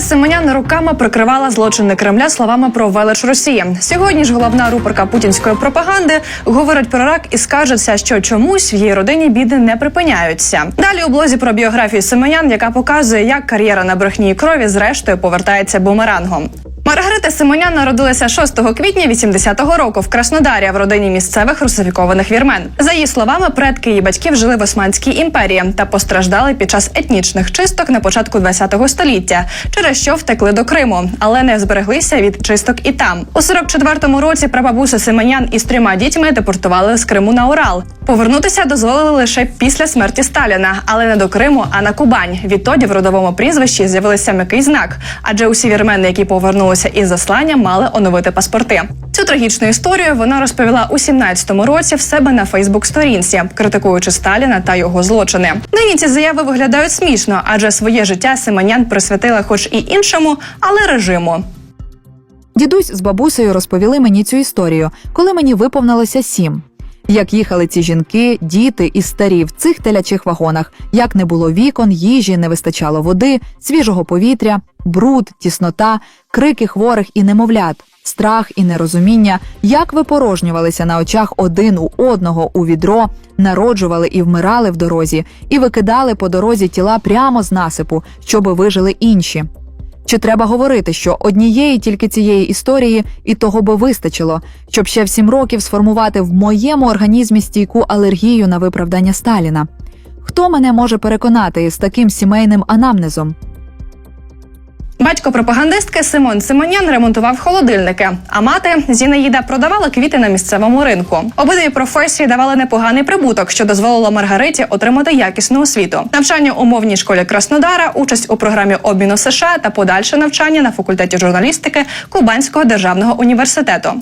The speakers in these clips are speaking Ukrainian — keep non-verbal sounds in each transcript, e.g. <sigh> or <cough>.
Маргарита Симонян руками прикривала злочини Кремля словами про велич Росії. Сьогодні ж головна рупорка путінської пропаганди говорить про рак і скажеться, що чомусь в її родині біди не припиняються. Далі у блозі про біографію Симонян, яка показує, як кар'єра на брехні і крові зрештою повертається бумерангом. Маргарита Симонян народилася 6 квітня 80-го року в Краснодарі в родині місцевих русифікованих вірмен. За її словами, предки її батьків жили в Османській імперії та постраждали під час етнічних чисток на початку 20 століття, через що втекли до Криму, але не збереглися від чисток і там. У 44-му році прабабуся Симонян із трьома дітьми депортували з Криму на Урал. Повернутися дозволили лише після смерті Сталіна, але не до Криму, а на Кубань. Відтоді в родовому прізвищі з'явився м'який знак, адже усі вірмени, які повернулися із заслання, мали оновити паспорти. Цю трагічну історію вона розповіла у 17-му році в себе на Фейсбук-сторінці, критикуючи Сталіна та його злочини. Нині ці заяви виглядають смішно, адже своє життя Симонян присвятила, хоч і іншому, але режиму. Дідусь з бабусею розповіли мені цю історію, коли мені виповнилося сім. Як їхали ці жінки, діти і старі в цих телячих вагонах, як не було вікон, їжі, не вистачало води, свіжого повітря, бруд, тіснота, крики хворих і немовлят, страх і нерозуміння, як випорожнювалися на очах один у одного у відро, народжували і вмирали в дорозі, і викидали по дорозі тіла прямо з насипу, щоби вижили інші. Чи треба говорити, що однієї тільки цієї історії і того би вистачило, щоб ще в сім років сформувати в моєму організмі стійку алергію на виправдання Сталіна? Хто мене може переконати з таким сімейним анамнезом? Батько пропагандистки Симон Симонян ремонтував холодильники, а мати Зінаїда продавала квіти на місцевому ринку. Обидві професії давали непоганий прибуток, що дозволило Маргариті отримати якісну освіту. Навчання у мовній школі Краснодара, участь у програмі обміну США та подальше навчання на факультеті журналістики Кубанського державного університету.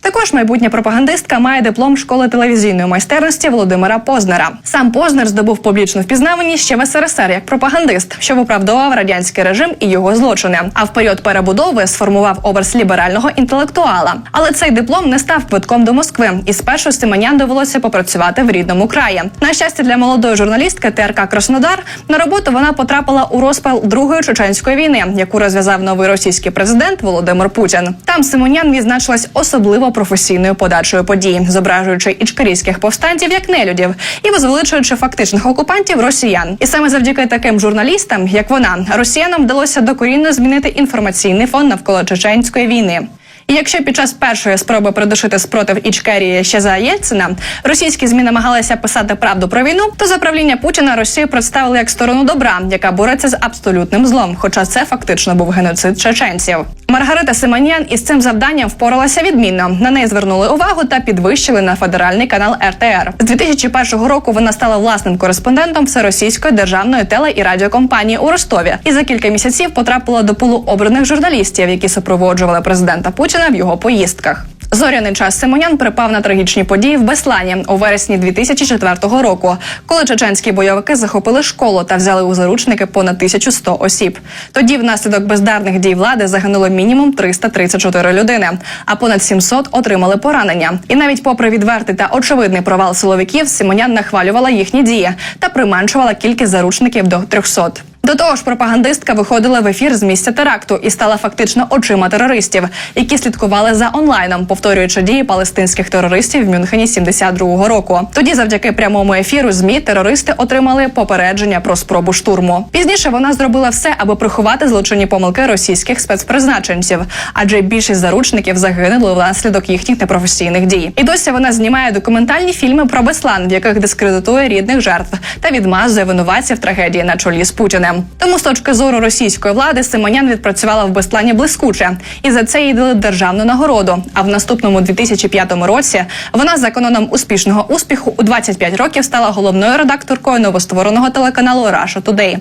Також майбутня пропагандистка має диплом школи телевізійної майстерності Володимира Познера. Сам Познер здобув публічну впізнаваність ще в СРСР як пропагандист, що виправдовував радянський режим і його злочини. А в період перебудови сформував образ ліберального інтелектуала. Але цей диплом не став квитком до Москви, і спершу Симонян довелося попрацювати в рідному краї. На щастя, для молодої журналістки ТРК Краснодар на роботу вона потрапила у розпал другої чеченської війни, яку розв'язав новий російський президент Володимир Путін. Там Симонян відзначилась особливо професійною подачею подій, зображуючи ічкарійських повстанців як нелюдів і возвеличуючи фактичних окупантів росіян. І саме завдяки таким журналістам, як вона, росіянам вдалося докорінно змінити інформаційний фон навколо чеченської війни. І якщо під час першої спроби придушити спротив Ічкерії ще за Єльцина російські змі намагалися писати правду про війну, то за правління Путіна Росію представили як сторону добра, яка бореться з абсолютним злом. Хоча це фактично був геноцид чеченців. Маргарита Симонян із цим завданням впоралася відмінно. На неї звернули увагу та підвищили на федеральний канал РТР. З 2001 року вона стала власним кореспондентом всеросійської державної теле і радіокомпанії у Ростові. І за кілька місяців потрапила до пулу обраних журналістів, які супроводжували президента Путіна в його поїздках. Зоряний час Симонян припав на трагічні події в Беслані у вересні 2004 року, коли чеченські бойовики захопили школу та взяли у заручники понад 1100 осіб. Тоді, внаслідок бездарних дій влади, загинуло мінімум 334 людини, а понад 700 отримали поранення. І навіть попри відвертий та очевидний провал силовиків, Симонян нахвалювала їхні дії та применшувала кількість заручників до 300. До того ж, пропагандистка виходила в ефір з місця теракту і стала фактично очима терористів, які слідкували за онлайном, повторюючи дії палестинських терористів в Мюнхені 72-го року. Тоді, завдяки прямому ефіру, змі терористи отримали попередження про спробу штурму. Пізніше вона зробила все, аби приховати злочинні помилки російських спецпризначенців, адже більшість заручників загинули внаслідок їхніх непрофесійних дій. І досі вона знімає документальні фільми про Беслан, в яких дискредитує рідних жертв та відмазує винуватців трагедії на чолі з Путіним. Тому з точки зору російської влади Симонян відпрацювала в безплані блискуче, і за це їй дали державну нагороду. А в наступному 2005 році вона за каноном успішного успіху у 25 років стала головною редакторкою новоствореного телеканалу Russia Today.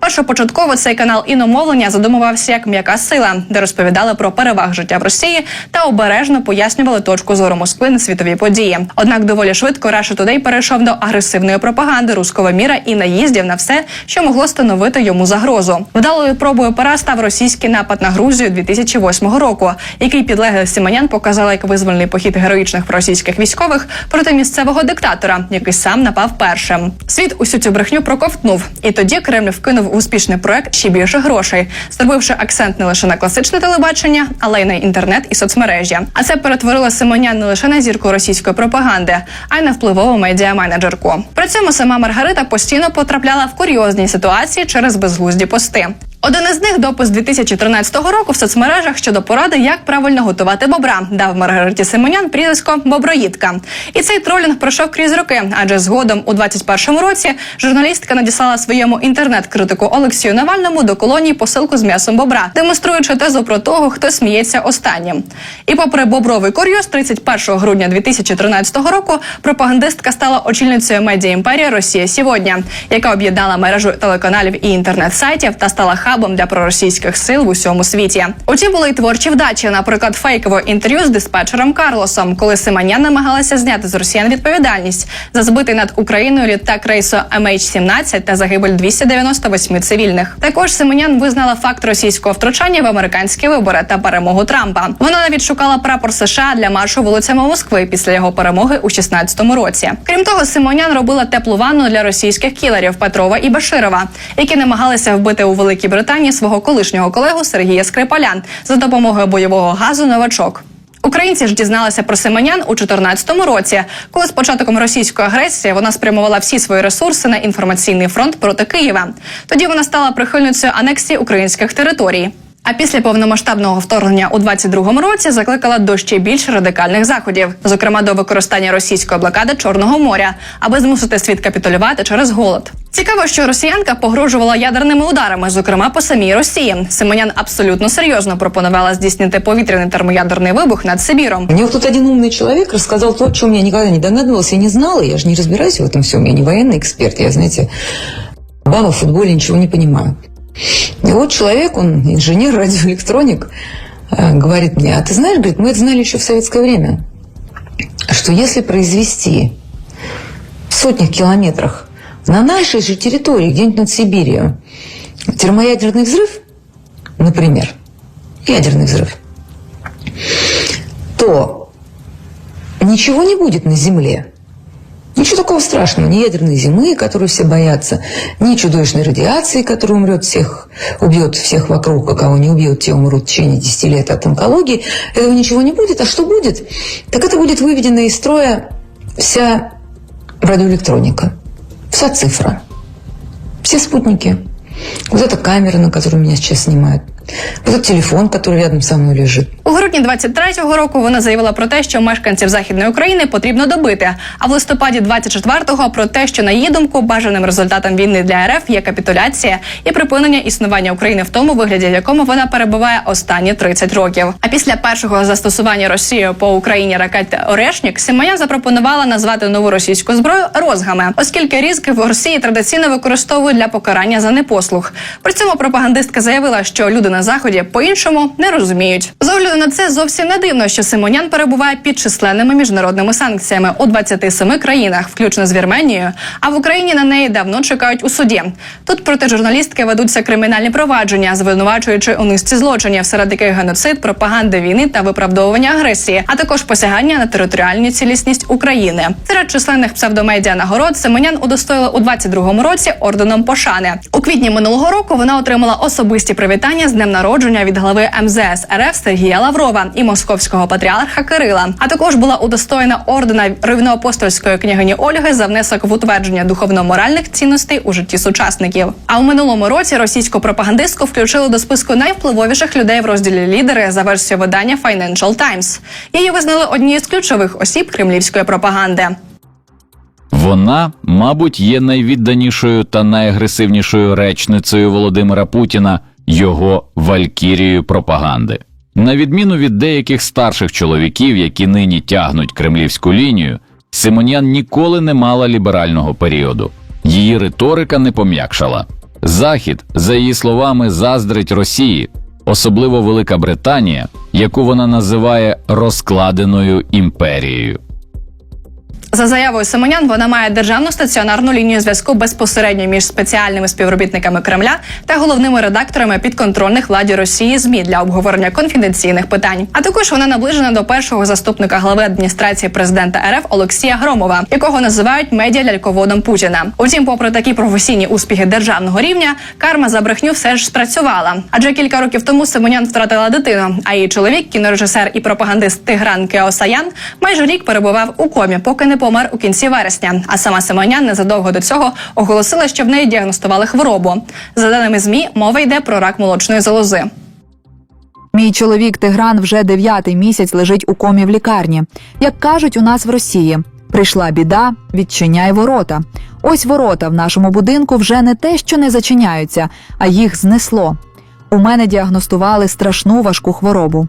Першопочатково цей канал іномовлення задумувався як м'яка сила, де розповідали про переваг життя в Росії та обережно пояснювали точку зору Москви на світові події. Однак доволі швидко Russia Today перейшов до агресивної пропаганди руського міра і наїздів на все, що могло становити йому загрозу. Вдалою пробою пера став російський напад на Грузію 2008 року, який підлеглий Симонян показала як визвольний похід героїчних російських військових проти місцевого диктатора, який сам напав першим. Світ усю цю брехню проковтнув, і тоді Кремль вкинув в успішний проект ще більше грошей, зробивши акцент не лише на класичне телебачення, але й на інтернет і соцмережі. А це перетворило Симонян не лише на зірку російської пропаганди, а й на впливову медіаменеджерку. При цьому сама Маргарита постійно потрапляла в курйозні ситуації через безглузді пости. Один із них допис 2013 року в соцмережах щодо поради, як правильно готувати бобра, дав Маргариті Симонян прізвисько Боброїдка. І цей тролінг пройшов крізь роки, адже згодом у 21-му році журналістка надіслала своєму інтернет-критику Олексію Навальному до колонії посилку з м'ясом бобра, демонструючи тезу про того, хто сміється останнім. І попри бобровий курйоз, 31 грудня 2013 року пропагандистка стала очільницею медіа імперії Росія сьогодні, яка об'єднала мережу телеканалів і інтернет-сайтів та стала хабом для проросійських сил в усьому світі. Утім, були й творчі вдачі, наприклад, фейкове інтерв'ю з диспетчером Карлосом, коли Симонян намагалася зняти з росіян відповідальність за збитий над Україною літак рейсу MH17 та загибель 298 цивільних. Також Симонян визнала факт російського втручання в американські вибори та перемогу Трампа. Вона навіть шукала прапор США для маршу вулицями Москви після його перемоги у 16-му році. Крім того, Симонян робила теплу ванну для російських кілерів Петрова і Баширова, які намагалися вбити у Великій Британії свого колишнього колегу Сергія Скрипалян за допомогою бойового газу новачок. Українці ж дізналися про Симонян у 2014 році, коли з початком російської агресії вона спрямувала всі свої ресурси на інформаційний фронт проти Києва. Тоді вона стала прихильницею анексії українських територій. А після повномасштабного вторгнення у 22-му році закликала до ще більш радикальних заходів, зокрема до використання російської блокади Чорного моря, аби змусити світ капітулювати через голод. Цікаво, що росіянка погрожувала ядерними ударами, зокрема по самій Росії. Симонян абсолютно серйозно пропонувала здійснити повітряний термоядерний вибух над Сибіром. Мне вот тут один умный человек рассказал то, о чем я никогда не догадывалась, я не знала, я же не разбираюсь в этом всем, я не военный эксперт, я, знаете, баба в футболе ничего не понимаю. И вот человек, он инженер, <laughs> радиоэлектроник, э, говорит мне, а ты знаешь, говорит, мы это знали еще в советское время, что если произвести в сотнях километрах на нашей же территории, где-нибудь над Сибирью, термоядерный взрыв, например, ядерный взрыв, то ничего не будет на Земле. Ничего такого страшного, ни ядерной зимы, которую все боятся, ни чудовищной радиации, которая умрет всех, убьет всех вокруг, а кого не убьет, те умрут в течение 10 лет от онкологии. Этого ничего не будет. А что будет? Так это будет выведена из строя вся радиоэлектроника, вся цифра, все спутники. Вот эта камера, на которую меня сейчас снимают. Вот этот телефон, который рядом со мной лежит. У грудні 23-го року вона заявила про те, що мешканців західної України потрібно добити. А в листопаді 24-го про те, що на її думку бажаним результатом війни для РФ є капітуляція і припинення існування України в тому вигляді, в якому вона перебуває останні 30 років. А після першого застосування Росією по Україні ракети Орешнік Симонян запропонувала назвати нову російську зброю розгами, оскільки різки в Росії традиційно використовують для покарання за непослух. При цьому пропагандистка заявила, що люди на заході по-іншому не розуміють. З огляду на це зовсім не дивно, що Симонян перебуває під численними міжнародними санкціями у 27 країнах, включно з Вірменією. А в Україні на неї давно чекають у суді. Тут проти журналістки ведуться кримінальні провадження, звинувачуючи у низці злочинів, серед яких геноцид, пропаганда війни та виправдовування агресії, а також посягання на територіальну цілісність України. Серед численних псевдомедіа нагород Симонян удостоїли у 22-му році орденом пошани. У квітні минулого року вона отримала особисті привітання з днем народження від глави МЗС РФ Сергія Лаврова і московського патріарха Кирила. А також була удостоєна ордена рівноапостольської княгині Ольги за внесок в утвердження духовно-моральних цінностей у житті сучасників. А у минулому році російську пропагандистку включили до списку найвпливовіших людей в розділі лідери за версією видання Financial Times. Її визнали однією з ключових осіб кремлівської пропаганди. Вона, мабуть, є найвідданішою та найагресивнішою речницею Володимира Путіна, його валькірією пропаганди. На відміну від деяких старших чоловіків, які нині тягнуть кремлівську лінію, Симонян ніколи не мала ліберального періоду. Її риторика не пом'якшала. Захід, за її словами, заздрить Росії, особливо Велика Британія, яку вона називає розкладеною імперією. За заявою Симонян, вона має державну стаціонарну лінію зв'язку безпосередньо між спеціальними співробітниками Кремля та головними редакторами підконтрольних владі Росії ЗМІ для обговорення конфіденційних питань. А також вона наближена до першого заступника глави адміністрації президента РФ Олексія Громова, якого називають медіа ляльководом Путіна. Утім, попри такі професійні успіхи державного рівня, карма за брехню все ж спрацювала. Адже кілька років тому Симонян втратила дитину, а її чоловік, кінорежисер і пропагандист Тигран Кеосаян, майже рік перебував у комі, поки не помер у кінці вересня. А сама Симонян незадовго до цього оголосила, що в неї діагностували хворобу. За даними змі, мова йде про рак молочної залози. Мій чоловік Тигран вже дев'ятий місяць лежить у комі в лікарні. Як кажуть у нас в Росії, прийшла біда, відчиняй ворота. Ось ворота в нашому будинку вже не те, що не зачиняються, а їх знесло. У мене діагностували страшну важку хворобу.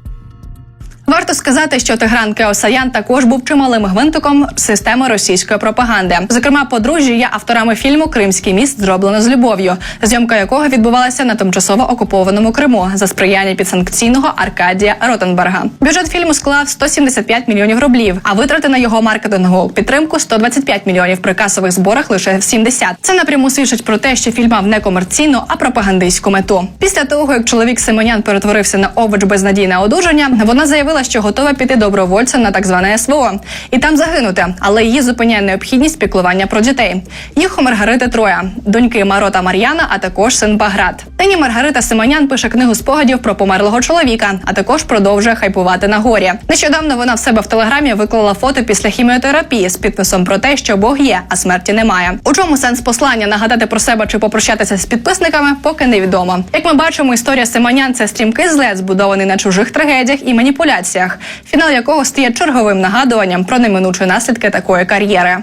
Варто сказати, що Тигран Кеосаян також був чималим гвинтиком системи російської пропаганди. Зокрема, подружжя є авторами фільму Кримський міст зроблено з любов'ю, зйомка якого відбувалася на тимчасово окупованому Криму за сприяння підсанкційного Аркадія Ротенберга. Бюджет фільму склав 175 мільйонів рублів, а витрати на його маркетингову підтримку 125 мільйонів при касових зборах лише 70. Це напряму свідчить про те, що фільм мав не комерційну, а пропагандистську мету. Після того, як чоловік Симонян перетворився на овоч без надії на одужання, вона заявила, що готова піти добровольцем на так зване СВО і там загинути, але її зупиняє необхідність піклування про дітей. Їх у Маргарити троє: доньки Марота Мар'яна, а також син Баграт. Нині Маргарита Симонян пише книгу спогадів про померлого чоловіка, а також продовжує хайпувати на горі. Нещодавно вона в себе в телеграмі виклала фото після хіміотерапії з підписом про те, що Бог є, а смерті немає. У чому сенс послання нагадати про себе чи попрощатися з підписниками, поки невідомо. Як ми бачимо, історія Симонян це стрімкий злет, збудований на чужих трагедіях і маніпуляціях, фінал якого стає черговим нагадуванням про неминучі наслідки такої кар'єри.